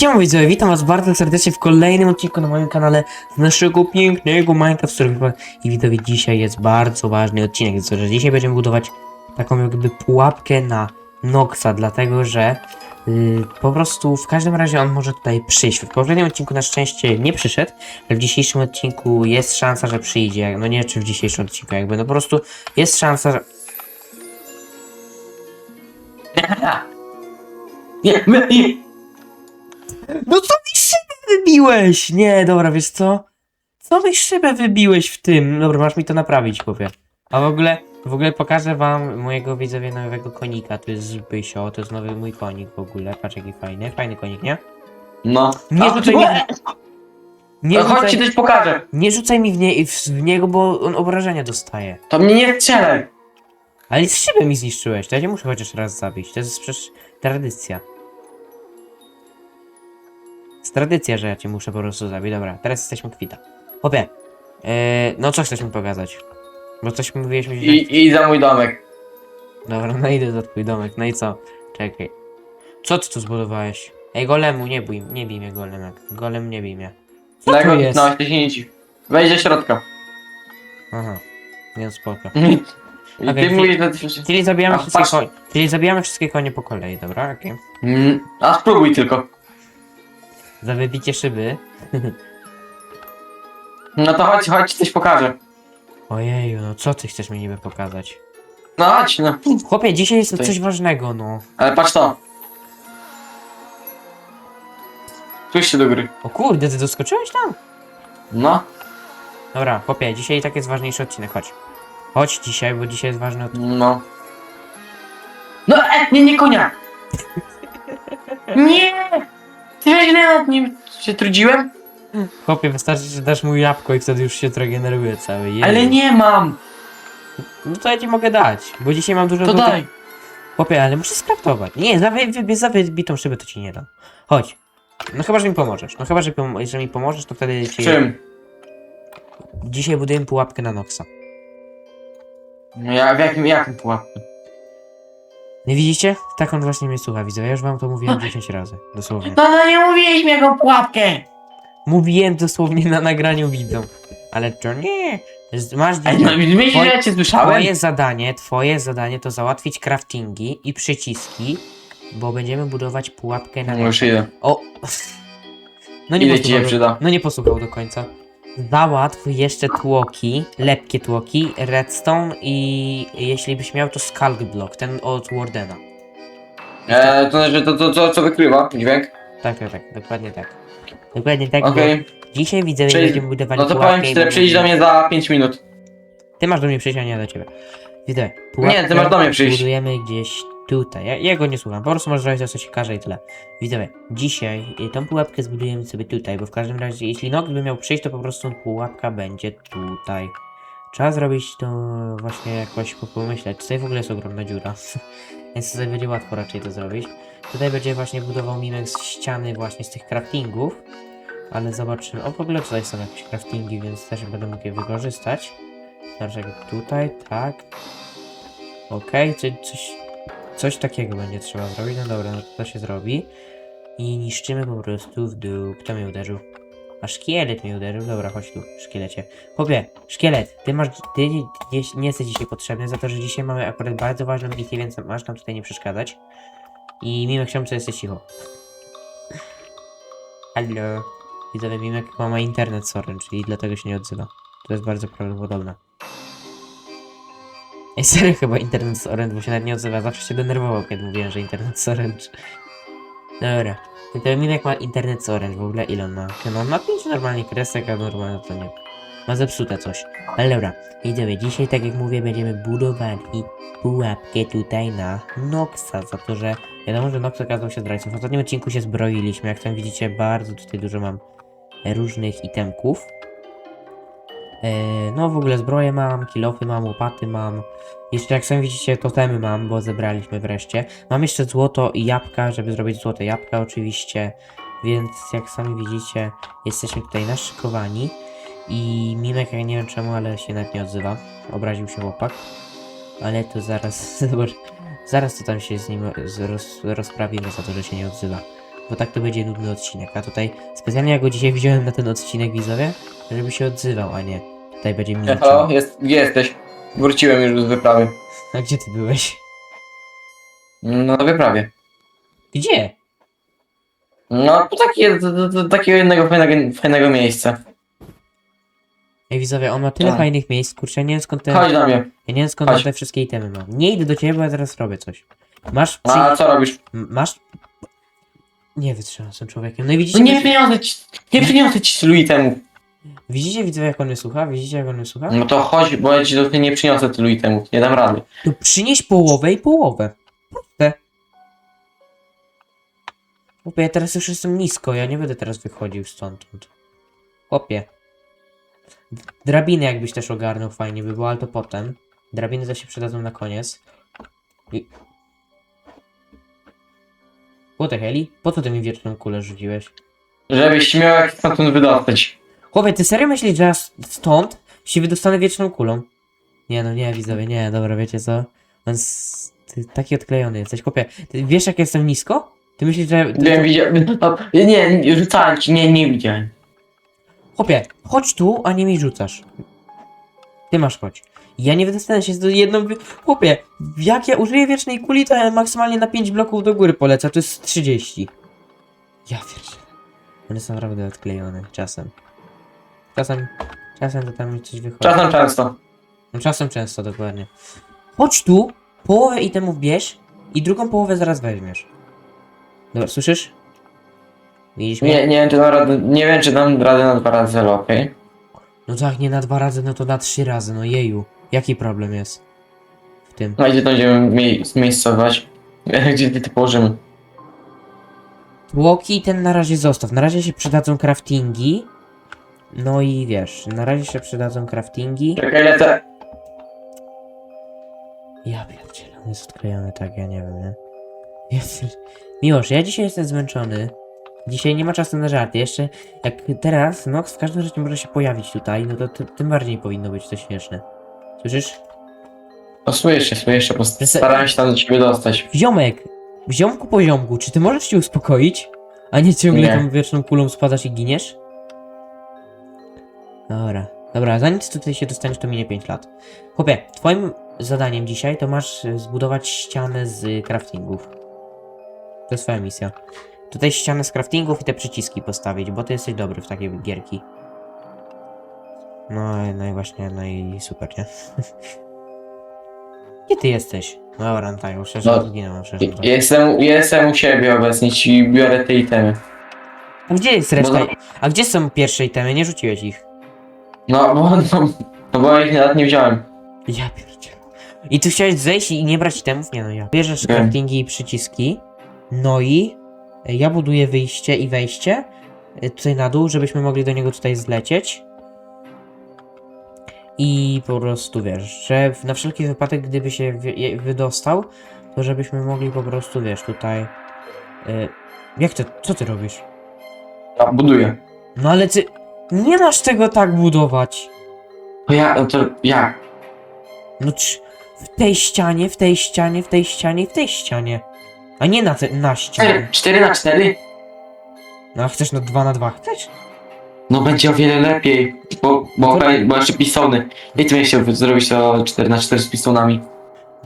Siema widzowie, witam was bardzo serdecznie w kolejnym odcinku na moim kanale z naszego pięknego Minecraft Survival i widzowie dzisiaj jest bardzo ważny odcinek, że dzisiaj będziemy budować taką jakby pułapkę na Noxa, dlatego że yy, po prostu w każdym razie on może tutaj przyjść. W poprzednim odcinku na szczęście nie przyszedł, ale w dzisiejszym odcinku jest szansa, że przyjdzie, no nie czy w dzisiejszym odcinku jakby, no po prostu jest szansa, że... Nie, my, nie. No co mi szybę wybiłeś? Nie, dobra, wiesz co? Co mi szybę wybiłeś w tym? Dobra, masz mi to naprawić, chłopie. A w ogóle, w ogóle pokażę wam mojego widzowie nowego konika. To jest Zbysio, to jest nowy mój konik w ogóle. Patrz jaki fajny, fajny konik, nie? No. Nie A, rzucaj mi, nie no chodź ci rzucaj, coś pokażę. nie rzucaj mi w, nie, w, w niego, bo on obrażenia dostaje. To mnie nie strzelaj. Ale z szybę mi zniszczyłeś, to ja cię muszę chociaż raz zabić. To jest przecież tradycja. Jest tradycja, że ja cię muszę po prostu zabić. Dobra, teraz jesteśmy kwita. Chłopie, yy, no co chcesz mi pokazać? Bo coś mi, że... I, I za mój domek. Dobra, no idę za twój domek, no i co? Czekaj. Co ty tu zbudowałeś? Ej, golemu, nie bój, nie bij mnie golemek. Golem, nie bij mnie. Co Na to jest? No. Wejdź do środka. Aha, nie spoko. I Okej, ty mówisz, że ty się... Czyli zabijamy wszystkie patrz. konie. Czyli zabijamy wszystkie konie po kolei, dobra? Okej. Mm, A spróbuj tylko. Za wybicie szyby. No to chodź, chodź, coś pokażę. Ojeju, no co ty chcesz mi niby pokazać? No chodź, no. Chłopie, dzisiaj jest coś ważnego, no. Ale patrz to. Spójrz się do gry. O kurde, ty doskoczyłeś tam? No. Dobra, chłopie, dzisiaj i tak jest ważniejszy odcinek, chodź. Chodź dzisiaj, bo dzisiaj jest ważny odcinek. No. No, e, nie, nie konia. Nie! Ty wiesz, ile nad nim się trudziłem? Chłopie, wystarczy, że dasz mu jabłko i wtedy już się to regeneruje cały. Jeju. Ale nie mam. No to ja ci mogę dać, bo dzisiaj mam dużo To złotych- daj. Chłopie, ale muszę skraftować. Nie, za, wy, wy, za wybitą szybę to ci nie dam. Chodź. No chyba, że mi pomożesz. No chyba, że, pom- że mi pomożesz, to wtedy ci... Czym? Dzisiaj budujemy pułapkę na Noxa. No ja w jakim, jakim pułapku? Nie widzicie? Tak on właśnie mnie słucha, widzę. Ja już wam to mówiłem 10 razy. Dosłownie. No, no nie mówiłeś mi jaką pułapkę. Mówiłem dosłownie na nagraniu widzą. Ale to nie. Z- Masz Ej, no myślisz, że ja cię słyszałem? Twoje zadanie, twoje zadanie to załatwić craftingi i przyciski, bo będziemy budować pułapkę na No już idę. O! No nie Ile ci się posłuchał. przyda? No nie posłuchał do końca. Załatw jeszcze tłoki, lepkie tłoki, redstone i jeśli byś miał to skulk block, ten od Wardena. Eee, to znaczy to, to, to co wykrywa dźwięk? Tak, tak, tak, dokładnie tak. Dokładnie tak, Okej. bo dzisiaj widzę, że Przejdź- będziemy budowali No to pułapkę powiem i ci będziemy- przyjdź do mnie za 5 minut. Ty masz do mnie przyjść, a nie do ciebie. Widzę. Nie, ty masz do mnie przyjść. Budujemy gdzieś tutaj. Ja, ja go nie słucham, po prostu możesz zrobić to, co się każe i tyle. Widzowie, dzisiaj y, tą pułapkę zbudujemy sobie tutaj, bo w każdym razie, jeśli Nox by miał przyjść, to po prostu pułapka będzie tutaj. Trzeba zrobić to właśnie jakoś po- pomyśleć. Tutaj w ogóle jest ogromna dziura, więc tutaj będzie łatwo raczej to zrobić. Tutaj będzie właśnie budował Mimek z ściany właśnie z tych craftingów. Ale zobaczymy. O, w ogóle tutaj są jakieś craftingi, więc też będę mógł je wykorzystać. Dlaczego tutaj, tak. Okej, okay, coś takiego będzie trzeba zrobić. No dobra, no to, się zrobi. I niszczymy po prostu w dół. Kto mnie uderzył? A szkielet mnie uderzył. Dobra, chodź tu, szkielecie. Chłopie, szkielet, ty masz, ty nie, nie jesteś dzisiaj potrzebny, za to, że dzisiaj mamy akurat bardzo ważną misję, więc masz nam tutaj nie przeszkadzać. I Mimek co jesteś cicho. Hallo. Widzowie, Mimek ma, internet Orange, czyli dlatego się nie odzywa. To jest bardzo prawdopodobne. Ej, serio chyba internet z Orange, bo się nawet nie odzywa. Zawsze się denerwował, kiedy mówiłem, że internet z Orange. Dobra. Mimek ma internet z Orange, w ogóle ile on ma? No ma 5 normalnie kresek, a normalnie to nie. Ma zepsute coś. Ale dobra, widzowie, dzisiaj tak jak mówię, będziemy budowali pułapkę tutaj na Noxa, za to, że wiadomo, że Nox okazał się zdrajcą. W ostatnim odcinku się zbroiliśmy, jak tam widzicie, bardzo tutaj dużo mam różnych itemków. E, no w ogóle zbroje mam, kilofy mam, łopaty mam. Jeszcze jak sami widzicie, totemy mam, bo zebraliśmy wreszcie. Mam jeszcze złoto i jabłka, żeby zrobić złote jabłka oczywiście. Więc jak sami widzicie, jesteśmy tutaj naszykowani. I Mimek, ja nie wiem czemu, ale się nawet nie odzywa. Obraził się chłopak. Ale to zaraz, zobacz, zaraz to tam się z nim roz, rozprawimy za to, że się nie odzywa. bo tak to będzie nudny odcinek. A tutaj specjalnie ja go dzisiaj wziąłem na ten odcinek widzowie, żeby się odzywał, a nie tutaj będzie Halo, milczał. jest, gdzie jesteś? Wróciłem już z wyprawy. A gdzie ty byłeś? No, na wyprawie. Gdzie? No, to takie, do, do, takiego jednego fajnego, fajnego miejsca. Ej widzowie, on ma tyle Tak. fajnych miejsc, kurczę, nie wiem skąd te... Chodź do mnie. Ja nie wiem skąd on Chodź. te wszystkie itemy ma. Nie idę do ciebie, bo ja teraz robię coś. Masz. A co robisz? M- Masz... Nie wytrzymam z tym człowiekiem. No i widzicie, No nie przyniosę ci, nie przyniosę ci tylu itemów. Widzicie widzowie jak on mnie słucha? Widzicie jak on mnie słucha? No to chodź, bo ja ci do nie przyniosę tylu itemów. Nie dam rady. To przynieś połowę i połowę. Proste. Chłopie, ja teraz już jestem nisko, ja nie będę teraz wychodził stamtąd. Chłopie. Drabiny jakbyś też ogarnął, fajnie by było, ale to potem. Drabiny to się przydadzą na koniec. I... What the heli? Po co ty mi wieczną kulę rzuciłeś? Żebyś miał jak stamtąd wydostać. Chłopie, ty serio myślisz, że ja s- stąd się wydostanę wieczną kulą? Nie no, nie widzowie, nie, dobra, wiecie co? On s- ty taki odklejony jesteś. Chłopie, ty wiesz jak jestem nisko? Ty myślisz, że... Ty, widziałem. no, Nie, nie, rzucałem ci, nie, nie widziałem. Chłopie, chodź tu, a nie mi rzucasz. Ty masz chodź. Ja nie wydostanę się z jedną... wi- Chłopie, jak ja użyję wiecznej kuli, to ja maksymalnie na 5 bloków do góry polecę, to jest 30. Ja pierdzielę. On jest naprawdę odklejony, czasem. Czasem... Czasem to tam mi coś wychodzi. Czasem często. No czasem często, dokładnie. Chodź tu, połowę itemów bierz i drugą połowę zaraz weźmiesz. Dobra, słyszysz? Widzisz mnie? Nie, nie wiem, czy dam radę, nie wiem, czy dam radę na dwa razy, ale okej. No tak, nie na dwa razy, no to na trzy razy, no jeju. Jaki problem jest w tym? No gdzie to będziemy mie miejscować? Gdzie ty to położymy? Tłoki ten na razie zostaw. Na razie się przydadzą craftingi. No i wiesz, na razie się przydadzą craftingi. Czekaj, lecę. Ja pierdzielę, on jest odklejony tak, ja nie wiem, nie? Jest... Miłosz, ja dzisiaj jestem zmęczony. Dzisiaj nie ma czasu na żarty. Jeszcze jak teraz Nox w każdym razie może się pojawić tutaj, no to ty, tym bardziej powinno być to śmieszne. Słyszysz? No słyszę, słyszę, Prze- starałem się tam do ciebie dostać. Ziomek! Ziomku po ziomku, czy ty możesz się uspokoić? A nie ciągle Nie. tą wieczną kulą spadasz i giniesz? Dobra. Dobra, zanim ty tutaj się dostaniesz, to minie 5 lat. Chłopie, twoim zadaniem dzisiaj to masz e, zbudować ścianę z craftingów. To jest twoja misja. Tutaj ścianę z craftingów i te przyciski postawić, bo ty jesteś dobry w takie gierki. No, i- no i właśnie, no i super, nie? Gdzie ty jesteś? Dobra, no tak, już szczerze No, zginąłem, szczerze. Jestem, jestem u siebie obecnie, ci biorę te itemy. A gdzie jest reszta? No, A gdzie są pierwsze itemy? Nie rzuciłeś ich. No, bo, no, no bo ja ich nawet nie wziąłem. Ja pierdzielę. I ty chciałeś zejść i nie brać itemów? Nie no ja. Bierzesz Wiem. craftingi i przyciski. No i e, ja buduję wyjście i wejście e, tutaj na dół, żebyśmy mogli do niego tutaj zlecieć. I po prostu wiesz, że w- na wszelki wypadek, gdyby się wy, je- wydostał, to żebyśmy mogli po prostu, wiesz, tutaj. e, jak ty, co ty robisz? No, buduję. No ale ty. Nie masz tego tak budować. To ja, no to jak? No cz, w tej ścianie, w tej ścianie, w tej ścianie, w tej ścianie. A nie na, te, na ścianie. 4 na 4? No a chcesz na 2 na 2 chcesz? No będzie o wiele lepiej, bo, bo, bo jeszcze pistony. I ty chciał zrobić to 4 na 4 z pistonami.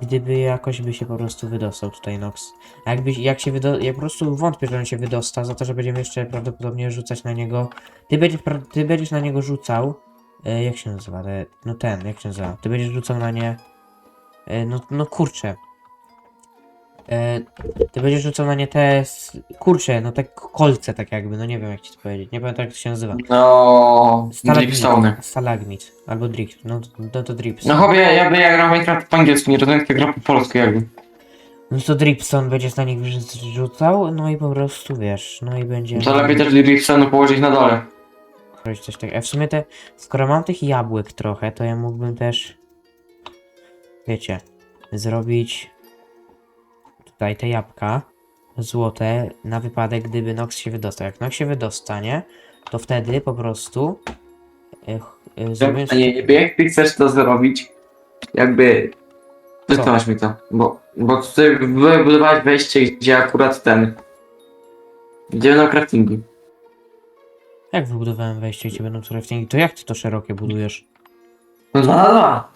Gdyby jakoś by się po prostu wydostał tutaj Nox. A jakby, jak się wydo... Ja po prostu wątpię, że on się wydosta, za to, że będziemy jeszcze prawdopodobnie rzucać na niego... Ty będziesz, ty będziesz na niego rzucał... E, jak się nazywa? E, no ten, jak się nazywa? Ty będziesz rzucał na nie... E, no, no kurczę. E, ty będziesz rzucał na nie te... s- Kurcze, no te k- kolce tak jakby, no nie wiem jak ci to powiedzieć. Nie pamiętam jak to się nazywa. No, dripstone. Stalagmit. Albo drip. No, no to drip. No chłopie, ja by ja gram Minecraft po angielsku, nie rozumiem jak gra po polsku jakby. No to Dripstone będziesz na nich wrzucał, no i po prostu wiesz, no i będzie. To lepiej też dripstone położyć na dole. coś takiego. A w sumie te, skoro mam tych jabłek trochę, to ja mógłbym też, wiecie, zrobić tutaj te jabłka złote na wypadek, gdyby Nox się wydostał. Jak Nox się wydostanie, to wtedy po prostu. A nie, nie, jak ty chcesz to zrobić, jakby... Wytłumacz mi to, bo, bo chcę wybudować wejście, gdzie akurat ten... Idziemy na craftingi. Jak wybudowałem wejście ci będą craftingi, to jak ty to szerokie budujesz? No dwa.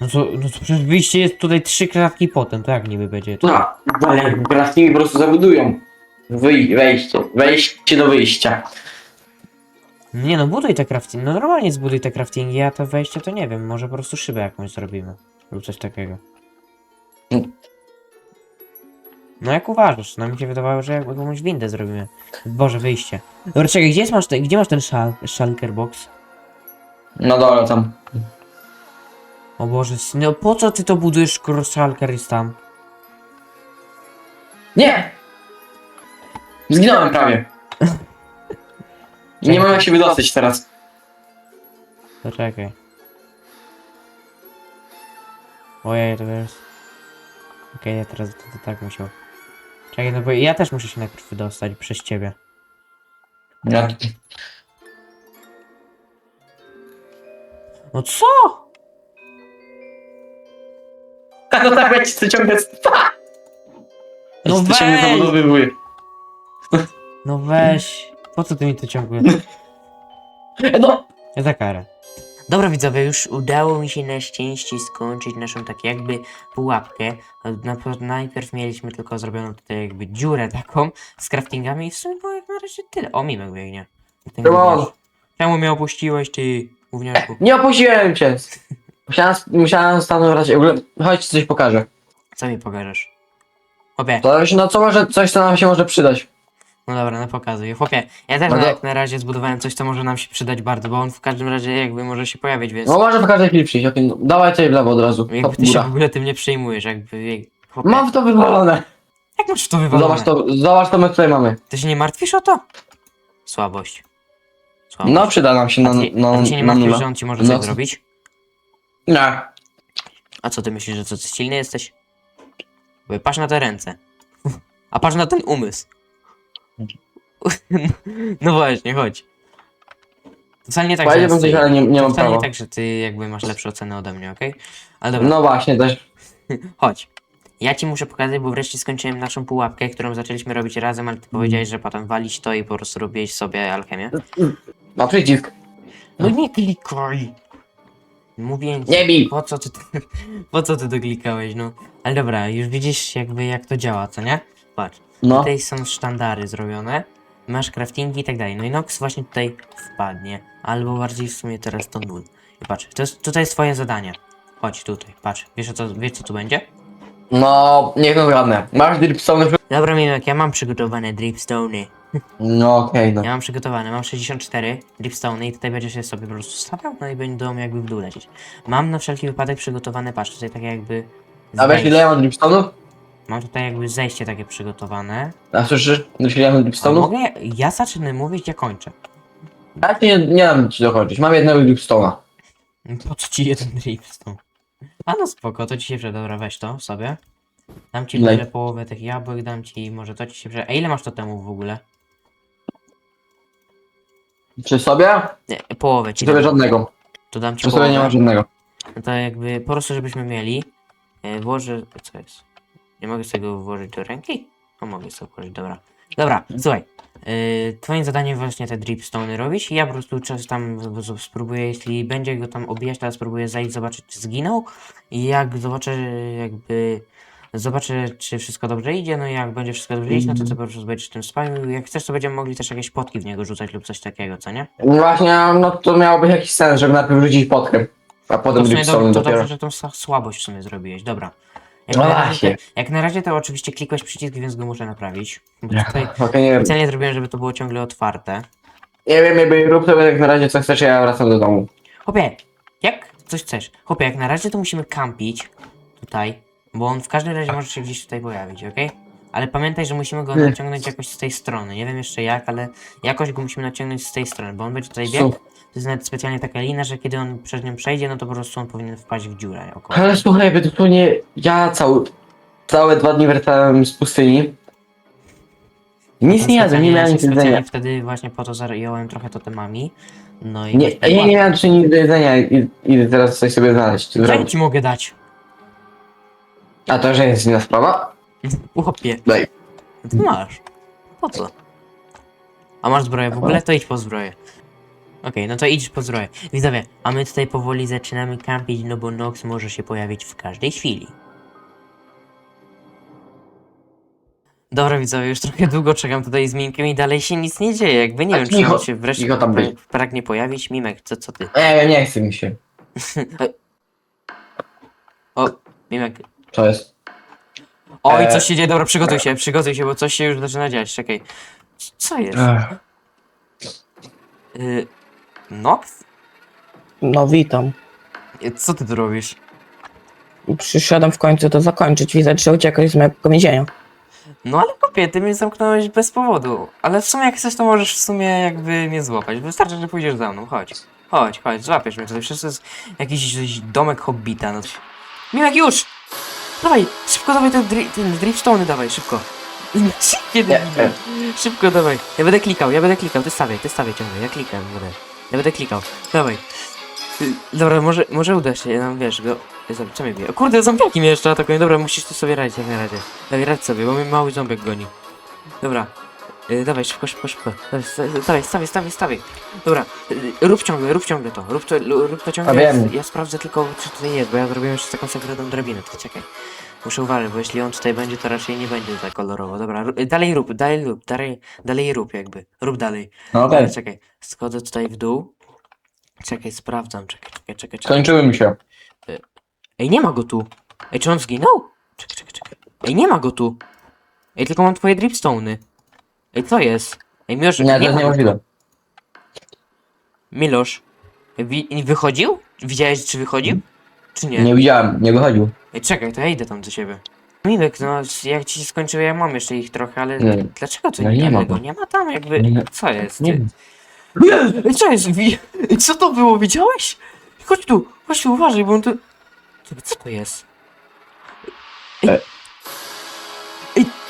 No to, no to przecież wyjście jest tutaj trzy kratki potem, to jak niby będzie? To... No, ale po prostu zabudują. Wyj wejście. Wejście do wyjścia. Nie no, buduj te craftingi, no normalnie zbuduj te craftingi, a to wejście to nie wiem, może po prostu szybę jakąś zrobimy. Lub coś takiego. No jak uważasz? No mi się wydawało, że jakąś windę zrobimy. Boże, wyjście. Dobra, czekaj, gdzie masz, te, gdzie masz ten szal, shulker box? No dole tam. O Boże, no po co ty to budujesz, skoro shulker jest tam? Nie! Zginąłem prawie. Nie mam jak się wydostać teraz. To czekaj. Ojej, to jest... Okej, ja teraz to, to tak musiał. Czekaj, no bo ja też muszę się najpierw wydostać przez ciebie. Ja... No co? No tak, jak ci to ciągle... No to ciągle weź! No weź. Po co ty mi to ciągle? No! Za karę. Dobra widzowie, już udało mi się na szczęście skończyć naszą tak jakby pułapkę. Na, najpierw mieliśmy tylko zrobioną tutaj jakby dziurę taką z craftingami i w sumie było jak na razie tyle. O, Mimek biegnie. Ten Szymon! gówniarz. Czemu mnie opuściłeś ty, gówniarzu? Nie opuściłem cię! Musiałem, musiałem stanąć w ogóle... Chodź, coś pokażę. Co mi pokażesz? Chłopie, się, no co może, coś co nam się może przydać. no dobra, no pokazuj. Chłopie, ja też No na, jak na razie zbudowałem coś, co może nam się przydać bardzo, bo on w każdym razie jakby może się pojawić, więc... No może w każdej chwili przyjść, okej, no, dawaj coś w lewo od razu. Jakby Hop, ty się w góra. ogóle tym nie przejmujesz, jakby... Chłopie, Mam w to wywalone. Jak masz to wywalone? Zobacz to, zobacz to my tutaj mamy. Ty się nie martwisz o to? Słabość. Słabość. No przyda nam się a na, ty, na, a ty się nie na martwisz, nula. że on ci może No coś co? zrobić? Nie. A co ty myślisz, że co, ty silny jesteś? Bo Patrz na te ręce. A patrz na ten umysł. No właśnie, chodź. To wcale nie tak, że, Powiedziałbym coś, ale nie, nie mam wcale prawa. tak, że ty jakby masz lepsze oceny ode mnie, okej? Ale dobra, No właśnie, też. chodź. Ja ci muszę pokazać, bo wreszcie skończyłem naszą pułapkę, którą zaczęliśmy robić razem, ale ty Mm. powiedziałeś, że potem walić to i po prostu robiłeś sobie alchemię. Ma przycisk. No nie klikaj! Mówię ci, Nie bij. po co ty, po co ty to klikałeś, no. Ale dobra, już widzisz jakby jak to działa, co nie? Patrz, No. tutaj są sztandary zrobione, masz craftingi i tak dalej. No i Nox właśnie tutaj wpadnie, albo bardziej w sumie teraz to nul. I patrz, to jest, tutaj jest twoje zadanie. Chodź tutaj, patrz, wiesz co, wiesz co tu będzie? No, niech no zgadnę. Masz dripstone? Dobra, Mimek, ja mam przygotowane dripstone'y. No okej, no. Ja mam przygotowane, mam 64 dripstone i tutaj będziesz je sobie po prostu stawiał, no i będą jakby w dół lecieć. Mam na wszelki wypadek przygotowane, patrz, tutaj tak jakby A wiesz ile ja mam dripstone'ów? Mam tutaj jakby zejście takie przygotowane. A słyszysz? Wiesz ile ja mam A dripstone'ów? mogę, ja zacznę mówić, ja kończę. Ja ci nie, nie dam ci dochodzić. Mam jednego dripstone'a. Po co ci jeden dripstone? A no spoko, to ci się przyda, dobra, weź to sobie. Dam ci Lej. tyle połowę tych jabłek, dam ci, może to ci się przyda. A ile masz to temu w ogóle? Czy sobie? Nie, połowę ci Czy sobie żadnego? To dam ci Czy sobie nie połowę. ma żadnego? No to jakby po prostu, żebyśmy mieli. E, włożę. Co jest? Nie mogę sobie go włożyć do ręki? O, mogę sobie włożyć, dobra. Dobra, słuchaj. E, twoim zadaniem właśnie te dripstone robić. Ja po prostu czas tam spróbuję, jeśli będzie go tam obijać, to ja spróbuję zajść, zobaczyć, czy zginął. I jak zobaczę, jakby. Zobaczę, czy wszystko dobrze idzie. No i jak będzie wszystko dobrze iść, no to ty po prostu będziesz tym spamił. Jak chcesz, to będziemy mogli też jakieś potki w niego rzucać lub coś takiego, co nie? No Właśnie, no to miałoby jakiś sens, żeby najpierw rzucić potkę. A To potem w sumie dripstone to dopiero. dobrze, że tą sa- słabość w sumie zrobiłeś. Dobra. Jak, No na razie, właśnie. to- jak na razie to oczywiście klikłeś przycisk, więc go muszę naprawić. Bo tutaj Okej, nie wiem. specjalnie zrobiłem, żeby to było ciągle otwarte. Nie wiem, jakby rób sobie jak na razie co chcesz, ja wracam do domu. Chłopie, jak coś chcesz? Chłopie, jak na razie to musimy kampić tutaj, bo on w każdym razie może się gdzieś tutaj pojawić, okej? Ale pamiętaj, że musimy go Nie. naciągnąć jakoś z tej strony. Nie wiem jeszcze jak, ale jakoś go musimy naciągnąć z tej strony, bo on będzie tutaj biegł. To jest nawet specjalnie taka lina, że kiedy on przez nią przejdzie, no to po prostu on powinien wpaść w dziurę około. Ale słuchaj, by dosłownie ja cały, całe dwa dni wracałem z pustyni. Nic nie jadłem, nie Specjalnie- miałem nic do Specjalnie jedzenia. wtedy właśnie po to zająłem trochę totemami. No i... Nie, ja nie miałem czy nic do jedzenia i idę teraz coś sobie znaleźć, Co ja zrobić. ci mogę dać? A to, że jest inna sprawa? Chłopie, Daj. ty masz. po co? A masz zbroję w ogóle? To idź po zbroję. Okej, no to idź po zbroję. Widzowie, a my tutaj powoli zaczynamy kampić, no bo Nox może się pojawić w każdej chwili. Dobra widzowie, już trochę długo czekam tutaj z Mimkiem i dalej się nic nie dzieje, jakby nie A wiem, czy on się wreszcie cicho tam pra- pragnie pojawić. Mimek, co, co ty? Nie, nie chce mi się. O, Mimek. Co jest? Oj, E. coś się dzieje, dobra, przygotuj się, przygotuj się, bo coś się już zaczyna dziać, czekaj. C- Co jest? Ech. Y, Nox? No witam. Y, Co ty tu robisz? Przyszedłem w końcu to zakończyć. Widzę, że uciekłeś z mojego więzienia. No ale kopie, ty mnie zamknąłeś bez powodu. Ale w sumie jak chcesz, to możesz w sumie jakby mnie złapać. Wystarczy, że pójdziesz za mną, chodź. Chodź, chodź, złapiesz mnie tutaj. Przecież to jest jakiś jakiś domek hobbita. No. Miłek, już! Dawaj, szybko dawaj ten, dri ten driftstone dawaj, szybko. Kiedy Nie. Szybko dawaj. Ja będę klikał, ja będę klikał, ty stawiaj, ty stawiaj ciągle, ja klikam będę. Ja będę klikał. Dawaj. Y, Dobra, może, może uda się nam, wiesz, go... Co mnie bije? O kurde, zombiaki mnie jeszcze atakują. Dobra, musisz tu sobie radzić, jak na razie. Dawaj, radź sobie, bo mnie mały ząbek goni. Dobra. Y, dawaj, szybko, szybko, szybko. Dawaj, sta- Dawaj, stawiaj, stawiaj, stawiaj. Dobra, y, rób ciągle, rób ciągle to. Rób to, rób to ciągle. A wiem. Ja sprawdzę tylko, czy tutaj jest, bo ja zrobiłem jeszcze taką sekretną drabinę, to czekaj. Muszę uważać, bo jeśli on tutaj będzie, to raczej nie będzie tak kolorowo. Dobra, ru- dalej rób, dalej rób, dalej, dalej rób jakby. Rób dalej. No okej. Dobra, czekaj. Schodzę tutaj w dół. Czekaj, sprawdzam, czekaj, czekaj, czekaj. czekaj. Skończyły mi się. Ej, nie ma go tu. Ej, czy on zginął? Czekaj, czekaj, czekaj. Ej, nie ma go tu. Ej, tylko mam twoje dripstone'y. Ej, co jest? Ej, Milosz, Nie, to nie jest ma niemożliwe. Milosz, wi- wychodził? Widziałeś, czy wychodził? Czy nie? Nie widziałem, nie wychodził. Ej, czekaj, to ja idę tam do ciebie. Mimek, no, jak ci się skończyły, ja mam jeszcze ich trochę, ale Nie. dlaczego tu No nie, nie ma ma go? go. Nie ma tam jakby... Nie. Co jest? Nie. Ty? Ej, co jest? Wi- Ej, co to było? Widziałeś? Chodź tu, chodź tu, uważaj, bo on tu... Co to jest?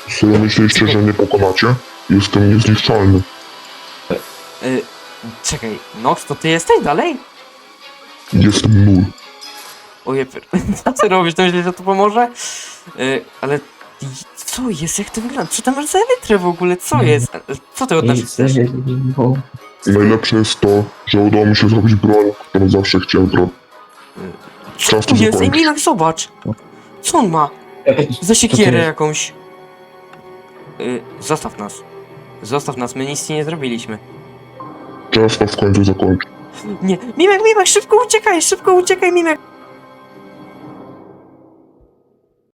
Sobie myśleliście, że mnie pokonacie? Jestem niezniszczalny. Y, czekaj, Nox, to ty jesteś dalej? Jestem nul. Oje, co ty robisz? To myślisz, że to pomoże? Y, ale co jest? Jak to wygląda? Co tam masz za w ogóle? Co jest? E, Co ty od nas chcesz? Najlepsze jest to, że udało mi się zrobić broń, którą zawsze chciałem zrobić. Co Czas to jest? Ej. Milek, zobacz! Co on ma? Za siekierę jakąś. Y, zostaw nas. Zostaw nas, my nic ci nie zrobiliśmy. Czas to w końcu. Nie, Mimek, Mimek, szybko uciekaj, szybko uciekaj, Mimek!